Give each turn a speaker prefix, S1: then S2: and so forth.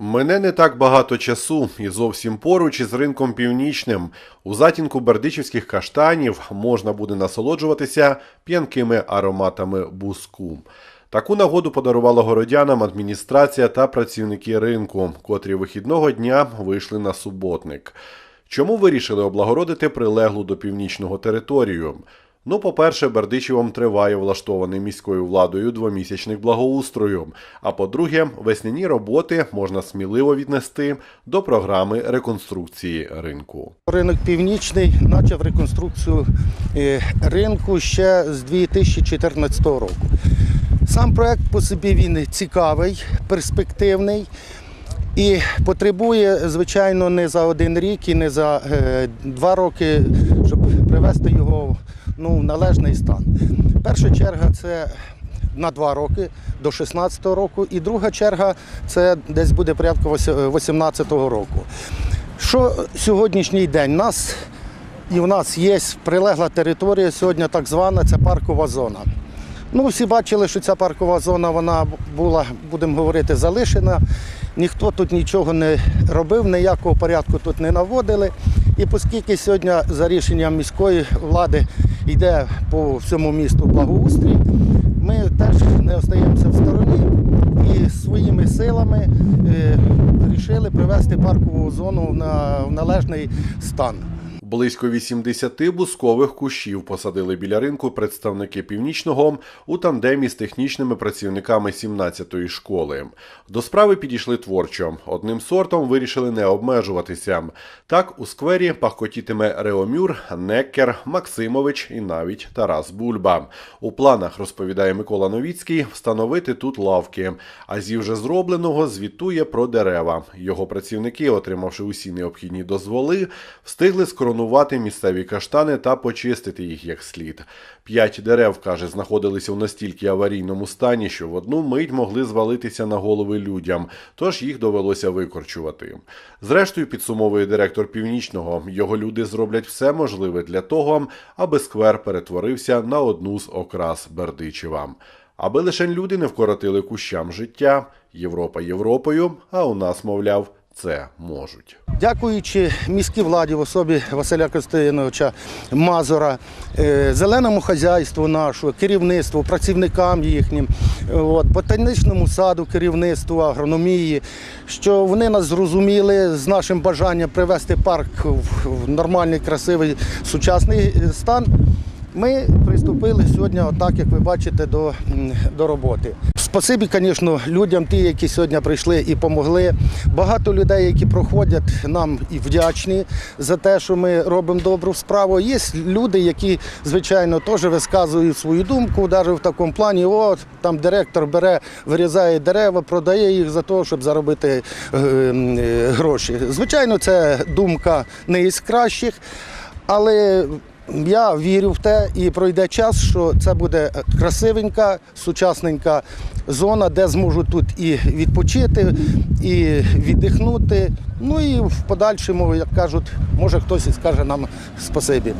S1: Мене не так багато часу і зовсім поруч із ринком північним. У затінку бердичівських каштанів можна буде насолоджуватися п'янкими ароматами буску. Таку нагоду подарувала городянам адміністрація та працівники ринку, котрі вихідного дня вийшли на суботник. Чому вирішили облагородити прилеглу до північного територію? Ну, по-перше, Бердичевом триває влаштований міською владою двомісячник благоустрою. А по-друге, весняні роботи можна сміливо віднести до програми реконструкції ринку.
S2: Ринок північний почав реконструкцію е, ринку ще з 2014 року. Сам проект по собі він цікавий, перспективний і потребує, звичайно, не за один рік і не за е, два роки, щоб привести його ну, в належний стан. Перша черга це на два роки до 16 року, і друга черга це десь буде порядку 18 року. Що сьогоднішній день? Нас і в нас є прилегла територія сьогодні, так звана, це паркова зона. Ну, всі бачили, що ця паркова зона вона була, будемо говорити, залишена. Ніхто тут нічого не робив, ніякого порядку тут не наводили. І оскільки сьогодні за рішенням міської влади йде по всьому місту благоустрій, ми теж не остаємося в стороні і своїми силами е, вирішили привести паркову зону в належний стан.
S1: Близько 80 бускових кущів посадили біля ринку представники північного у тандемі з технічними працівниками 17-ї школи. До справи підійшли творчо. Одним сортом вирішили не обмежуватися. Так у сквері пахкотітиме Реомюр, Неккер, Максимович і навіть Тарас Бульба. У планах розповідає Микола Новіцький встановити тут лавки. А зі вже зробленого звітує про дерева. Його працівники, отримавши усі необхідні дозволи, встигли скоронувати місцеві каштани та почистити їх як слід. П'ять дерев, каже, знаходилися в настільки аварійному стані, що в одну мить могли звалитися на голови людям, тож їх довелося викорчувати. Зрештою, підсумовує директор північного, його люди зроблять все можливе для того, аби сквер перетворився на одну з окрас Бердичева. Аби лише люди не вкоротили кущам життя, Європа Європою, а у нас, мовляв, це можуть.
S2: Дякуючи міській владі в особі Василя Костяновича Мазура, е, зеленому хазяйству нашому, керівництву, працівникам їхнім, от, ботанічному саду, керівництву, агрономії, що вони нас зрозуміли з нашим бажанням привести парк в нормальний, красивий, сучасний стан. Ми приступили сьогодні, отак, як ви бачите, до, до роботи. Спасибі, звісно, людям, ті, які сьогодні прийшли і допомогли. Багато людей, які проходять, нам і вдячні за те, що ми робимо добру справу. Є люди, які, звичайно, теж висказують свою думку, навіть в такому плані, о, там директор бере, вирізає дерева, продає їх за те, щоб заробити е, е, гроші. Звичайно, це думка не із кращих, але я вірю в те, і пройде час, що це буде красивенька, сучасненька зона, де зможу тут і відпочити, і віддихнути. Ну і в подальшому, як кажуть, може хтось і скаже нам спасибі.